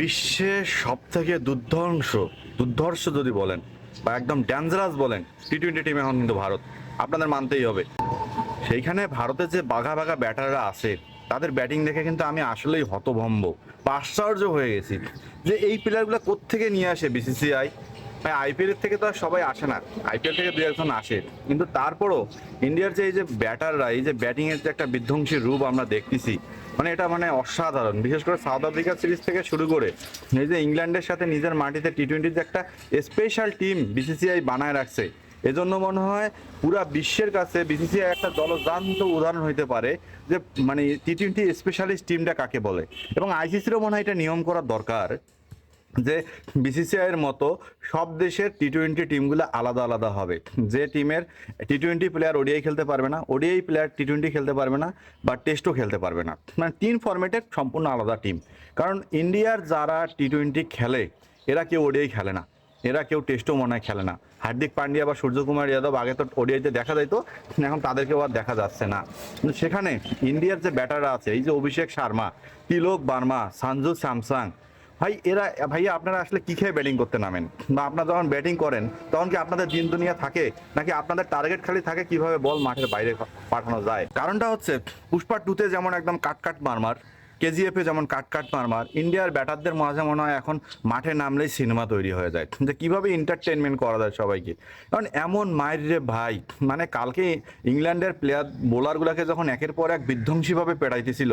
বিশ্বের সব থেকে দুর্ধর্ষ দুর্ধর্ষ যদি বলেন, বা একদম ডেঞ্জারাস বলেন টি টোয়েন্টি টিম এখন কিন্তু ভারত। আপনাদের মানতেই হবে। সেইখানে ভারতের যে বাঘা বাঘা ব্যাটাররা আছে, তাদের ব্যাটিং দেখে কিন্তু আমি আসলেই হতভম্ব আশ্চর্য হয়ে গেছি যে এই প্লেয়ারগুলো কোত্থেকে নিয়ে আসে বিসিসিআই আইপিএল এর থেকে তো আর সবাই আসে না। আইপিএল থেকে দু একজন আসে। কিন্তু তারপরও ইন্ডিয়ার যে এই যে ব্যাটাররা, এই যে ব্যাটিং এর যে একটা বিধ্বংসী রূপ আমরা দেখতেছি মানে এটা মানে অসাধারণ। বিশেষ করে সাউথ আফ্রিকা সিরিজ থেকে শুরু করে এই যে ইংল্যান্ডের সাথে নিজের মাটিতে টি টোয়েন্টির যে একটা স্পেশাল টিম বিসিসিআই বানায় রাখছে। এজন্য মনে হয় পুরা বিশ্বের কাছে বিসিসিআই একটা জলজান্ত উদাহরণ হইতে পারে যে মানে টি টোয়েন্টি স্পেশালিস্ট টিমটা কাকে বলে। এবং আইসিসিরও মনে হয় এটা নিয়ম করা দরকার। যে বিসিসিআই এর মতো সব দেশের টি টোয়েন্টি টিমগুলো আলাদা আলাদা হবে। যে টিমের টি টোয়েন্টি প্লেয়ার ওডিআই খেলতে পারবে না ওডিআই প্লেয়ার টি টোয়েন্টি খেলতে পারবে না, বা টেস্টও খেলতে পারবে না। মানে তিন ফরম্যাটের সম্পূর্ণ আলাদা টিম কারণ ইন্ডিয়ার যারা টি টোয়েন্টি খেলে, এরা কেউ ওডিআই খেলে না। এরা কেউ টেস্টও মনে হয় খেলে না। হার্দিক পান্ডিয়া বা সূর্যকুমার যাদব আগে তো ওডিআইতে দেখা যাইতো, এখন তাদেরকেও আর দেখা যাচ্ছে না। সেখানে ইন্ডিয়ার যে ব্যাটাররা আছে, এই যে অভিষেক শর্মা, তিলক বার্মা সঞ্জু স্যামসাং ভাই, এরা, ভাইয়া, আপনারা আসলে কি খেয়ে ব্যাটিং করতে নামেন? বা আপনারা যখন ব্যাটিং করেন, তখন কি আপনাদের দিন দুনিয়া থাকে? নাকি আপনাদের টার্গেট খালি থাকে কীভাবে বল মাঠের বাইরে পাঠানো যায়? কারণটা হচ্ছে, পুষ্পা টুতে যেমন একদম কাট কাট মারমার কেজিএফে যেমন কাট কাট মারমার ইন্ডিয়ার ব্যাটারদের মাঝে মনে হয় এখন মাঠে নামলেই সিনেমা তৈরি হয়ে যায়। যে কীভাবে এন্টারটেনমেন্ট করা যায় সবাইকে? কারণ এমন মায়ের রে ভাই মানে কালকে ইংল্যান্ডের প্লেয়ার বোলারগুলোকে যখন একের পর এক বিধ্বংসীভাবে পেটাইতেছিল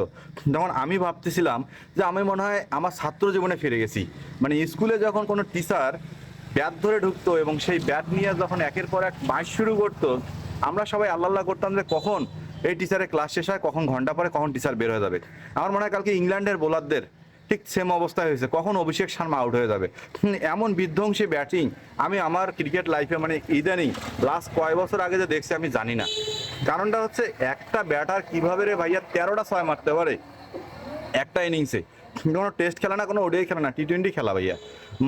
তখন আমি ভাবতেছিলাম যে আমি মনে হয় আমার ছাত্র জীবনে ফিরে গেছি। মানে স্কুলে যখন কোনো টিচার ব্যাট ধরে ঢুকতো এবং সেই ব্যাট নিয়ে যখন একের পর এক মাস শুরু করতো, আমরা সবাই আল্লাহ করতাম যে কখন এই টিচারের ক্লাস শেষ হয়, কখন ঘণ্টা পরে, কখন টিচার বের হয়ে যাবে। আমার মনে হয় কালকে ইংল্যান্ডের বোলারদের ঠিক সেম অবস্থা হয়েছে, কখন অভিষেক শর্মা আউট হয়ে যাবে। এমন বিধ্বংসী ব্যাটিং আমি আমার ক্রিকেট লাইফে মানে ইদানিং লাস্ট কয় বছর আগে যে দেখছি আমি জানি না। কারণটা হচ্ছে একটা ব্যাটার কীভাবে রে ভাইয়া, তেরোটা ছয় মারতে পারে একটা ইনিংসে কোনো টেস্ট খেলা না, কোনো ওডিআই খেলা না টি টোয়েন্টি খেলা ভাইয়া।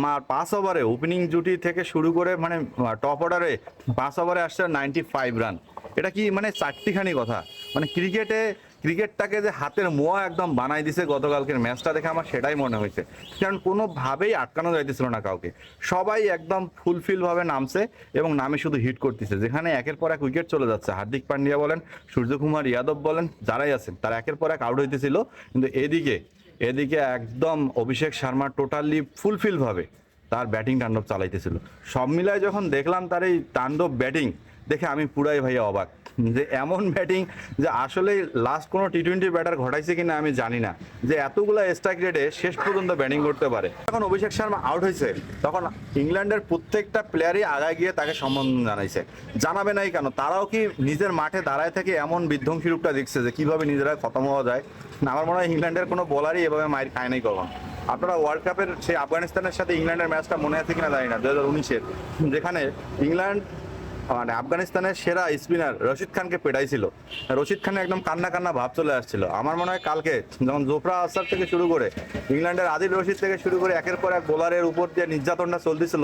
মা, পাঁচ ওভারে ওপেনিং জুটি থেকে শুরু করে মানে টপ অর্ডারে পাঁচ ওভারে আসছে নাইনটি ফাইভ রান এটা কি মানে চারটিখানি কথা। মানে ক্রিকেটে, ক্রিকেটটাকে যে হাতের মোয়া একদম বানাই দিছে গতকালকের ম্যাচটা দেখে আমার সেটাই মনে হয়েছে। কারণ কোনোভাবেই আটকানো যাইতেছিল না কাউকে। সবাই একদম ফুলফিলভাবে নামছে এবং নামে শুধু হিট করতেছে। যেখানে একের পর এক উইকেট চলে যাচ্ছে। হার্দিক পান্ডিয়া বলেন, সূর্যকুমার ইয়াদব বলেন, যারাই আছেন, তারা একের পর এক আউট হইতেছিল। কিন্তু এদিকে এদিকে একদম অভিষেক শর্মা টোটালি ফুলফিলভাবে তার ব্যাটিং তাণ্ডব চালাইতেছিল। সব মিলায় যখন দেখলাম তার এই তাণ্ডব ব্যাটিং দেখে আমি পুরাই ভাইয়া অবাক। যে এমন ব্যাটিং যে আসলে লাস্ট কোনো টি টোয়েন্টি ব্যাটার ঘটাইছে কিনা আমি জানি না। যে এতগুলো স্ট্রাইক রেটে শেষ পর্যন্ত ব্যাটিং করতে পারে। যখন অভিষেক শর্মা আউট হয়েছে, তখন ইংল্যান্ডের প্রত্যেকটা প্লেয়ারই আগায় গিয়ে তাকে সম্বোধন জানাইছে। জানাবে নাই কেন? তারাও কি নিজের মাঠে দাঁড়ায় থেকে এমন বিধ্বংসী রূপটা দেখছে যে কীভাবে নিজেরা খতম হওয়া যায়? আমার মনে হয় ইংল্যান্ডের কোনো বোলারই এভাবে মাইর খায় নাই কখন। আপনারা ওয়ার্ল্ড কাপের সেই আফগানিস্তানের সাথে ইংল্যান্ডের ম্যাচটা মনে আছে কিনা জানি না দু হাজার উনিশের। যেখানে ইংল্যান্ড মানে আফগানিস্তানের সেরা স্পিনার রশিদ খানকে পেটাইছিল। রশিদ খানে একদম কান্না কান্না ভাব চলে আসছিল। আমার মনে হয় কালকে যখন জোফরা আসার থেকে শুরু করে, ইংল্যান্ডের আদিল রশিদ থেকে শুরু করে একের পর এক বোলারের উপর দিয়ে নির্যাতনটা চলতেছিল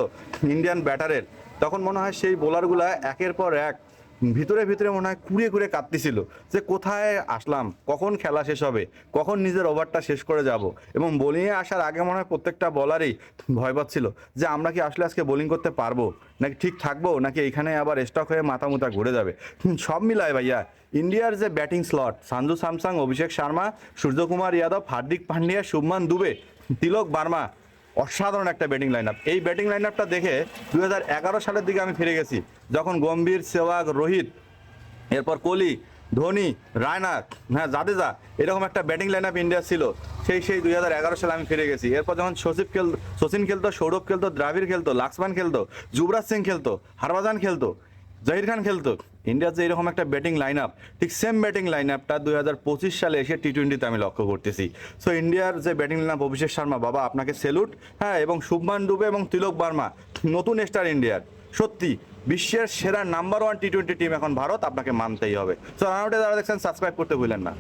ইন্ডিয়ান ব্যাটারের, তখন মনে হয় সেই বোলারগুলা একের পর এক ভিতরে ভিতরে মনে হয় কুড়িয়ে কুড়িয়ে কাঁদতেছিল যে কোথায় আসলাম? কখন খেলা শেষ হবে? কখন নিজের ওভারটা শেষ করে যাব? এবং বোলিংয়ে আসার আগে মনে হয় প্রত্যেকটা বলারই ভয় পাচ্ছিল যে আমরা কি আসলে আজকে বোলিং করতে পারব? নাকি ঠিক থাকব? নাকি এখানে আবার স্টক হয়ে মাথা মুথা ঘুরে যাবে? সব মিলায় ভাইয়া। ইন্ডিয়ার যে ব্যাটিং স্লট সাঞ্জু স্যামসাং, অভিষেক শর্মা, সূর্যকুমার যাদব হার্দিক পান্ডিয়া, শুভমান দুবে, তিলক বার্মা অসাধারণ একটা ব্যাটিং লাইন আপ এই ব্যাটিং লাইন আপটা দেখে দু হাজার এগারো সালের দিকে আমি ফিরে গেছি। যখন গম্ভীর সেওয়াগ রোহিত, এরপর কোহলি, ধোনি, রায়নার হ্যাঁ জাদেজা, এরকম একটা ব্যাটিং লাইন আপ ইন্ডিয়া ছিল, সেই সেই দুই হাজার এগারো সালে আমি ফিরে গেছি। এরপর যখন সচিব খেল, সচিন খেলতো, সৌরভ খেলতো, দ্রাবিড় খেলতো, লাক্সমান খেলতো, যুবরাজ সিং খেলতো হরভজন খেলতো, জহির খান খেলতো ইন্ডিয়ার যে এরকম একটা ব্যাটিং লাইন আপ ঠিক সেম ব্যাটিং লাইন আপটা দুই হাজার পঁচিশ সালে এসে টি টোয়েন্টিতে আমি লক্ষ্য করতেছি। সো ইন্ডিয়ার যে batting line up Abhishek Sharma, বাবা, আপনাকে সেলুট হ্যাঁ এবং শুভমান ডুবে এবং তিলক বার্মা, নতুন স্টার ইন্ডিয়ার। সত্যি, বিশ্বের সেরা number one T twenty team এখন ভারত, আপনাকে মানতেই হবে। সো রানাউটে যারা দেখছেন সাবস্ক্রাইব করতে ভুলেন না।